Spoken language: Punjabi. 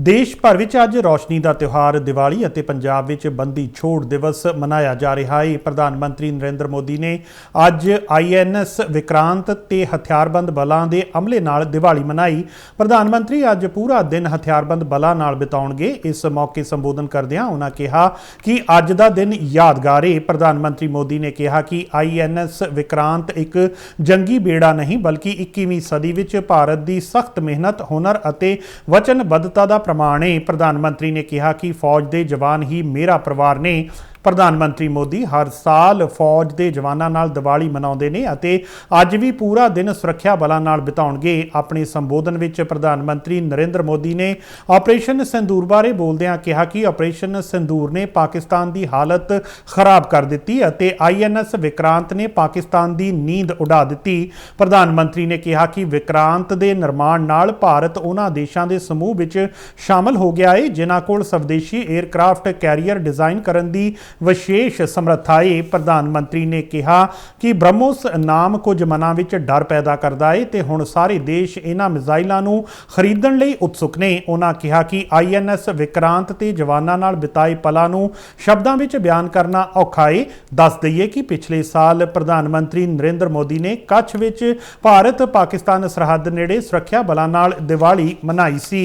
ਦੇਸ਼ ਭਰ ਵਿੱਚ ਅੱਜ ਰੋਸ਼ਨੀ ਦਾ ਤਿਉਹਾਰ ਦੀਵਾਲੀ ਅਤੇ ਪੰਜਾਬ ਵਿੱਚ ਬੰਦੀ ਛੋੜ ਦਿਵਸ ਮਨਾਇਆ ਜਾ ਰਿਹਾ ਹੈ। ਪ੍ਰਧਾਨ ਮੰਤਰੀ ਨਰਿੰਦਰ ਮੋਦੀ ਨੇ ਅੱਜ ਆਈਐਨਐਸ ਵਿਕਰਾਂਤ ਤੇ ਹਥਿਆਰਬੰਦ ਬਲਾਂ ਦੇ ਅਮਲੇ ਨਾਲ ਦੀਵਾਲੀ ਮਨਾਈ। ਪ੍ਰਧਾਨ ਮੰਤਰੀ ਅੱਜ ਪੂਰਾ ਦਿਨ ਹਥਿਆਰਬੰਦ ਬਲਾਂ ਨਾਲ ਬਿਤਾਉਣਗੇ। ਇਸ ਮੌਕੇ ਸੰਬੋਧਨ ਕਰਦਿਆਂ ਉਹਨਾਂ ਕਿਹਾ ਕਿ ਅੱਜ ਦਾ ਦਿਨ ਯਾਦਗਾਰ ਹੈ ਪ੍ਰਧਾਨ ਮੰਤਰੀ ਮੋਦੀ ਨੇ ਕਿਹਾ ਕਿ ਆਈਐਨਐਸ ਵਿਕਰਾਂਤ ਇੱਕ ਜੰਗੀ ਬੇੜਾ ਨਹੀਂ, ਬਲਕਿ 21ਵੀਂ ਸਦੀ ਵਿੱਚ ਭਾਰਤ ਦੀ ਸਖਤ ਮਿਹਨਤ, ਹੁਨਰ ਅਤੇ ਵਚਨਬੱਧਤਾ ਦਾ ਪ੍ਰਮਾਣੇ ਪ੍ਰਧਾਨ ਮੰਤਰੀ ਨੇ ਕਿਹਾ ਕਿ ਫੌਜ ਦੇ ਜਵਾਨ ਹੀ ਮੇਰਾ ਪਰਿਵਾਰ ਨੇ ਪ੍ਰਧਾਨ ਮੰਤਰੀ ਮੋਦੀ ਹਰ ਸਾਲ ਫੌਜ ਦੇ ਜਵਾਨਾਂ ਨਾਲ ਦੀਵਾਲੀ ਮਨਾਉਂਦੇ ਨੇ ਅਤੇ ਅੱਜ ਵੀ ਪੂਰਾ ਦਿਨ ਸੁਰੱਖਿਆ ਬਲਾਂ ਨਾਲ ਬਿਤਾਉਣਗੇ। ਆਪਣੇ ਸੰਬੋਧਨ ਵਿੱਚ ਪ੍ਰਧਾਨ ਮੰਤਰੀ ਨਰਿੰਦਰ ਮੋਦੀ ਨੇ ਆਪਰੇਸ਼ਨ ਸਿੰਦੂਰ ਬਾਰੇ ਬੋਲਦਿਆਂ ਕਿਹਾ ਕਿ ਆਪਰੇਸ਼ਨ ਸਿੰਦੂਰ ਨੇ ਪਾਕਿਸਤਾਨ ਦੀ ਹਾਲਤ ਖਰਾਬ ਕਰ ਦਿੱਤੀ ਅਤੇ ਆਈਐਨਐਸ ਵਿਕਰਾਂਤ ਨੇ ਪਾਕਿਸਤਾਨ ਦੀ ਨੀਂਦ ਉਡਾ ਦਿੱਤੀ। ਪ੍ਰਧਾਨ ਮੰਤਰੀ ਨੇ ਕਿਹਾ ਕਿ ਵਿਕਰਾਂਤ ਦੇ ਨਿਰਮਾਣ ਨਾਲ ਭਾਰਤ ਉਹਨਾਂ ਦੇਸ਼ਾਂ ਦੇ ਸਮੂਹ ਵਿੱਚ ਸ਼ਾਮਲ ਹੋ ਗਿਆ ਹੈ ਜਿਨ੍ਹਾਂ ਕੋਲ ਸਵਦੇਸ਼ੀ 에ਅਰਕ੍ਰਾਫਟ ਕੈਰੀਅਰ ਡਿਜ਼ਾਈਨ ਕਰਨ ਦੀ ਵਿਸ਼ੇਸ਼ ਸਮਰੱਥਾ ਹੈ ਪ੍ਰਧਾਨ ਮੰਤਰੀ ਨੇ ਕਿਹਾ ਕਿ ਬ੍ਰਹਮੋਸ ਨਾਮ ਕੁਝ ਮਨਾਂ ਵਿੱਚ ਡਰ ਪੈਦਾ ਕਰਦਾ ਹੈ ਤੇ ਹੁਣ ਸਾਰੇ ਦੇਸ਼ ਇਹਨਾਂ ਮਿਜ਼ਾਈਲਾਂ ਨੂੰ ਖਰੀਦਣ ਲਈ ਉਤਸੁਕ ਨੇ। ਉਹਨਾਂ ਕਿਹਾ ਕਿ ਆਈਐਨਐਸ ਵਿਕਰਾਂਤ ਤੇ ਜਵਾਨਾਂ ਨਾਲ ਬਿਤਾਏ ਪਲਾਂ ਨੂੰ ਸ਼ਬਦਾਂ ਵਿੱਚ ਬਿਆਨ ਕਰਨਾ ਔਖਾ ਹੈ ਦੱਸ ਦਈਏ ਕਿ ਪਿਛਲੇ ਸਾਲ ਪ੍ਰਧਾਨ ਮੰਤਰੀ ਨਰਿੰਦਰ ਮੋਦੀ ਨੇ ਕੱਛ ਵਿੱਚ ਭਾਰਤ ਪਾਕਿਸਤਾਨ ਸਰਹੱਦ ਨੇੜੇ ਸੁਰੱਖਿਆ ਬਲਾਂ ਨਾਲ ਦੀਵਾਲੀ ਮਨਾਈ ਸੀ।